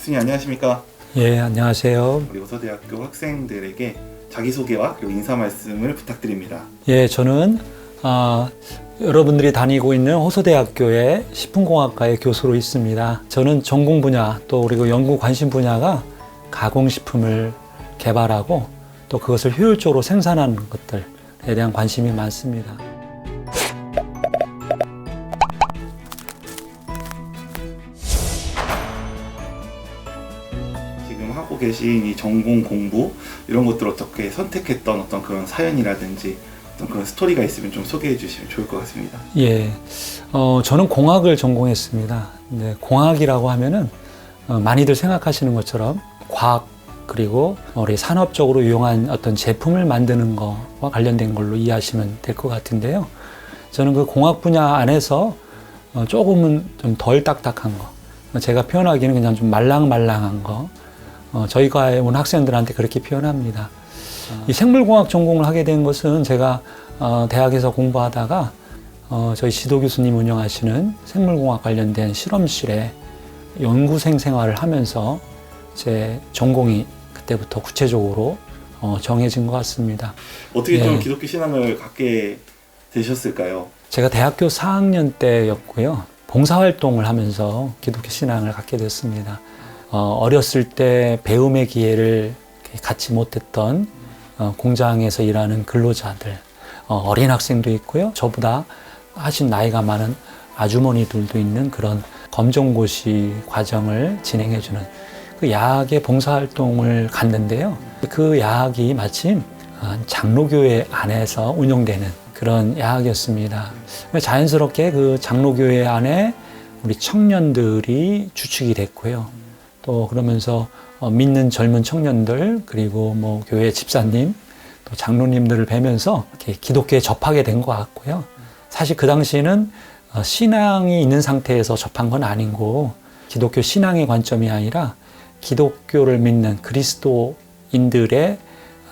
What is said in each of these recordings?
교수님 안녕하십니까? 예, 안녕하세요. 우리 호서대학교 학생들에게 자기소개와 그리고 인사 말씀을 부탁드립니다. 예, 저는 아, 여러분들이 다니고 있는 호서대학교의 식품공학과의 교수로 있습니다. 저는 전공 분야 또 그리고 연구 관심 분야가 가공식품을 개발하고 또 그것을 효율적으로 생산하는 것들에 대한 관심이 많습니다. 계신 이 전공 공부 이런 것들 어떻게 선택했던 어떤 그런 사연이라든지 어떤 그런 스토리가 있으면 좀 소개해 주시면 좋을 것 같습니다. 예, 어, 저는 공학을 전공했습니다. 네, 공학이라고 하면은 어, 많이들 생각하시는 것처럼 과학 그리고 우리 산업적으로 유용한 어떤 제품을 만드는 거와 관련된 걸로 이해하시면 될 것 같은데요. 저는 그 공학 분야 안에서 어, 조금은 좀 덜 딱딱한 거, 제가 표현하기는 그냥 좀 말랑말랑한 거, 어, 저희과에 온 학생들한테 그렇게 표현합니다. 이 생물공학 전공을 하게 된 것은 제가 어, 대학에서 공부하다가 어, 저희 지도 교수님 운영하시는 생물공학 관련된 실험실에 연구생 생활을 하면서 제 전공이 그때부터 구체적으로 어, 정해진 것 같습니다. 어떻게 예. 좀 기독교 신앙을 갖게 되셨을까요? 제가 대학교 4학년 때였고요. 봉사활동을 하면서 기독교 신앙을 갖게 됐습니다. 어, 어렸을 때 배움의 기회를 갖지 못했던 어, 공장에서 일하는 근로자들, 어, 어린 학생도 있고요. 저보다 하신 나이가 많은 아주머니들도 있는 그런 검정고시 과정을 진행해주는 그 야학의 봉사활동을 갔는데요. 그 야학이 마침 어, 장로교회 안에서 운영되는 그런 야학이었습니다. 자연스럽게 그 장로교회 안에 우리 청년들이 주축이 됐고요. 또 그러면서 어, 믿는 젊은 청년들 그리고 뭐 교회 집사님 또 장로님들을 뵈면서 이렇게 기독교에 접하게 된 것 같고요. 사실 그 당시에는 어, 신앙이 있는 상태에서 접한 건 아니고 기독교 신앙의 관점이 아니라 기독교를 믿는 그리스도인들의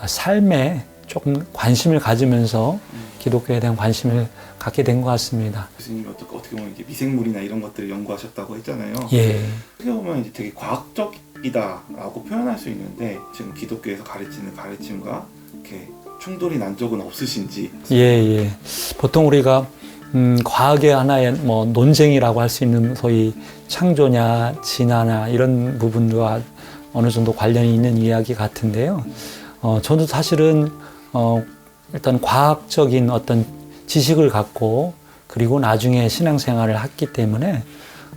어, 삶에 조금 관심을 가지면서 기독교에 대한 관심을 갖게 된 것 같습니다. 교수님이 어떻게, 어떻게 보면 이제 미생물이나 이런 것들을 연구하셨다고 했잖아요. 예. 어떻게 보면 이제 되게 과학적이다라고 표현할 수 있는데 지금 기독교에서 가르치는 가르침과 이렇게 충돌이 난 적은 없으신지 예, 예. 보통 우리가 음, 과학의 하나의 뭐 논쟁이라고 할 수 있는 소위 창조냐, 진화냐 이런 부분과 어느 정도 관련이 있는 이야기 같은데요. 어, 저도 사실은 어, 일단 과학적인 어떤 지식을 갖고 그리고 나중에 신앙생활을 했기 때문에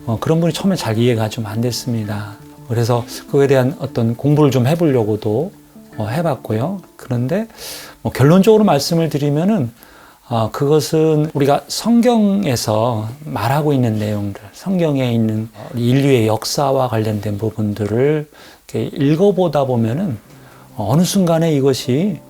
어, 그런 분이 처음에 잘 이해가 좀 안 됐습니다. 그래서 그거에 대한 어떤 공부를 좀 해보려고도 어, 해봤고요. 그런데 뭐 결론적으로 말씀을 드리면은 어, 그것은 우리가 성경에서 말하고 있는 내용들, 성경에 있는 어, 인류의 역사와 관련된 부분들을 이렇게 읽어보다 보면은 어느 순간에 이것이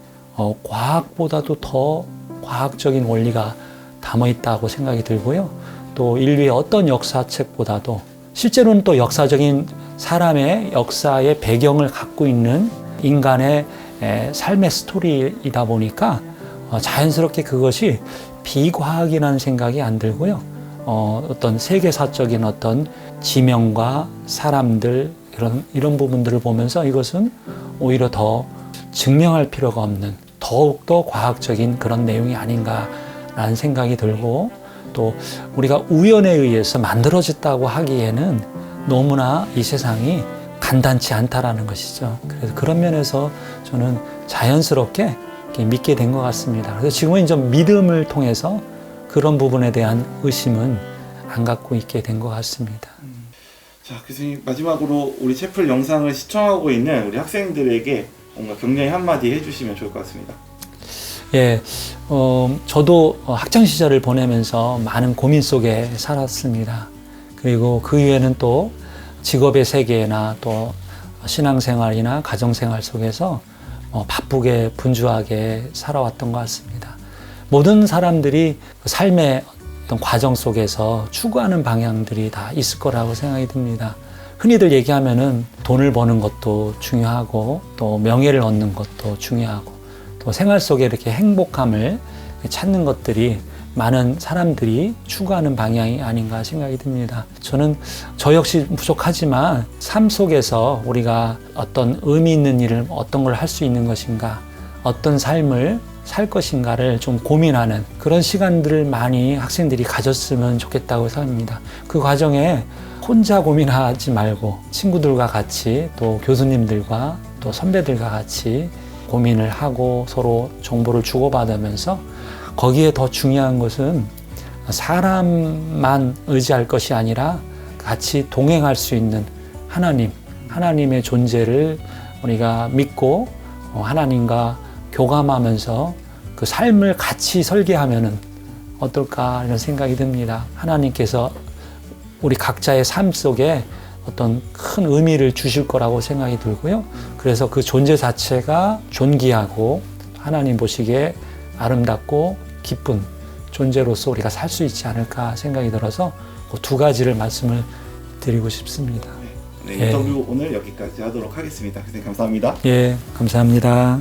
어, 과학보다도 더 과학적인 원리가 담아 있다고 생각이 들고요. 또 인류의 어떤 역사책보다도 실제로는 또 역사적인 사람의 역사의 배경을 갖고 있는 인간의 에, 삶의 스토리이다 보니까 어, 자연스럽게 그것이 비과학이라는 생각이 안 들고요. 어, 어떤 세계사적인 어떤 지명과 사람들 이런 이런 부분들을 보면서 이것은 오히려 더 증명할 필요가 없는 더욱더 과학적인 그런 내용이 아닌가라는 생각이 들고 또 우리가 우연에 의해서 만들어졌다고 하기에는 너무나 이 세상이 간단치 않다라는 것이죠. 그래서 그런 면에서 저는 자연스럽게 믿게 된 것 같습니다. 그래서 지금은 이제 믿음을 통해서 그런 부분에 대한 의심은 안 갖고 있게 된 것 같습니다. 자 교수님 마지막으로 우리 채플 영상을 시청하고 있는 우리 학생들에게 뭔가 격려의 한마디 해주시면 좋을 것 같습니다. 예, 어, 저도 학창 시절을 보내면서 많은 고민 속에 살았습니다. 그리고 그 이후에는 또 직업의 세계나 또 신앙생활이나 가정생활 속에서 어, 바쁘게 분주하게 살아왔던 것 같습니다. 모든 사람들이 그 삶의 어떤 과정 속에서 추구하는 방향들이 다 있을 거라고 생각이 듭니다. 흔히들 얘기하면은 돈을 버는 것도 중요하고 또 명예를 얻는 것도 중요하고 또 생활 속에 이렇게 행복함을 찾는 것들이 많은 사람들이 추구하는 방향이 아닌가 생각이 듭니다. 저는 저 역시 부족하지만 삶 속에서 우리가 어떤 의미 있는 일을 어떤 걸 할 수 있는 것인가, 어떤 삶을 살 것인가를 좀 고민하는 그런 시간들을 많이 학생들이 가졌으면 좋겠다고 생각합니다. 그 과정에 혼자 고민하지 말고 친구들과 같이 또 교수님들과 또 선배들과 같이 고민을 하고 서로 정보를 주고받으면서 거기에 더 중요한 것은 사람만 의지할 것이 아니라 같이 동행할 수 있는 하나님, 하나님의 존재를 우리가 믿고 어, 하나님과 교감하면서 그 삶을 같이 설계하면은 어떨까 이런 생각이 듭니다. 하나님께서 우리 각자의 삶 속에 어떤 큰 의미를 주실 거라고 생각이 들고요. 그래서 그 존재 자체가 존귀하고 하나님 보시기에 아름답고 기쁜 존재로서 우리가 살 수 있지 않을까 생각이 들어서 그 두 가지를 말씀을 드리고 싶습니다. 네, 예. 인터뷰 오늘 여기까지 하도록 하겠습니다. 선생님 감사합니다. 예, 감사합니다.